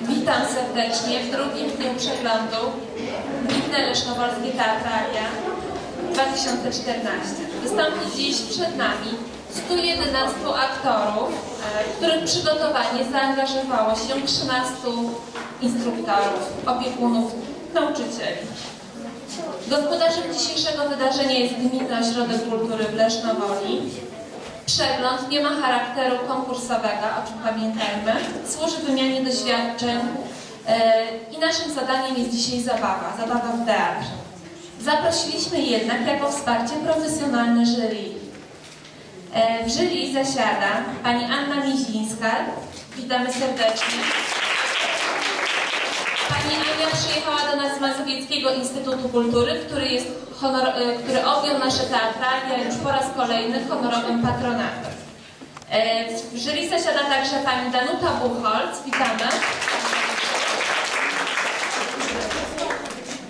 Witam serdecznie w drugim dniu przeglądu Gminne Lesznowolskie Teatralia 2014. Wystąpi dziś przed nami 111 aktorów, e, których przygotowanie zaangażowało się 13 instruktorów, opiekunów, nauczycieli. Gospodarzem dzisiejszego wydarzenia jest Gminny Ośrodek Kultury w Lesznowoli. Przegląd nie ma charakteru konkursowego, o czym pamiętajmy. Służy wymianie doświadczeń e, i naszym zadaniem jest dzisiaj zabawa, zabawa w teatrze. Zaprosiliśmy jednak jako wsparcie profesjonalne jury. E, w jury zasiada pani Anna Mizińska. Witamy serdecznie. Pani Ania przyjechała do nas z Mazowieckiego Instytutu Kultury, który, jest honor, e, który objął nasze teatralia już po raz kolejny honorowym patronatem. E, W jury zasiada także pani Danuta Buchholz. Witamy.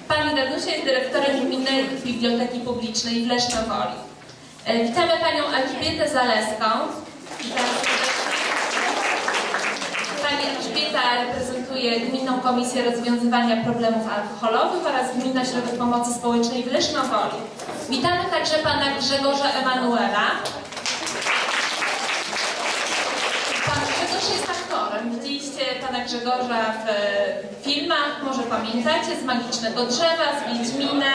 Pani Danusia jest dyrektorem Gminnej Biblioteki Publicznej w Lesznowoli. E, Witamy panią Elżbietę Zaleską. Witamy Elżbieta reprezentuje Gminną Komisję Rozwiązywania Problemów Alkoholowych oraz Gminny Ośrodek Pomocy Społecznej w Lesznowoli. Witamy także pana Grzegorza Emanuela. Pan Grzegorz jest aktorem. Widzieliście pana Grzegorza w e, filmach, może pamiętacie, z Magicznego Drzewa, z Wiedźmina.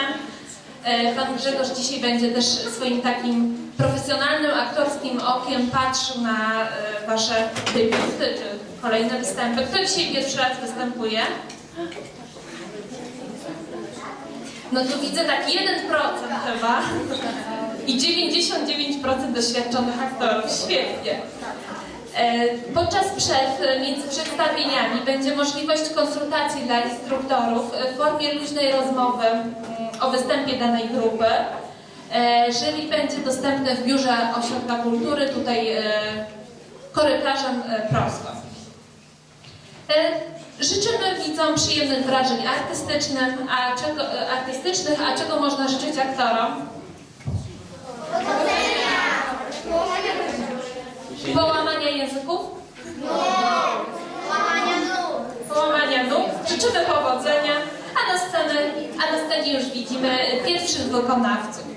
E, Pan Grzegorz dzisiaj będzie też swoim takim profesjonalnym, aktorskim okiem patrzył na e, wasze debiuty czy kolejne występy. Kto dzisiaj pierwszy raz występuje? No tu widzę tak 1% chyba i 99% doświadczonych aktorów. Świetnie. E, Podczas przerw między przedstawieniami będzie możliwość konsultacji dla instruktorów w formie luźnej rozmowy mm, o występie danej grupy. E, Jury będzie dostępne w biurze Ośrodka Kultury, tutaj e, korytarzem prosto. E, Życzymy widzom przyjemnych wrażeń artystycznych, a czego, e, artystycznych, a czego można życzyć aktorom? Połamania języków? Połamania nóg. Życzymy powodzenia, a na, scenę, a na scenie już widzimy pierwszych wykonawców.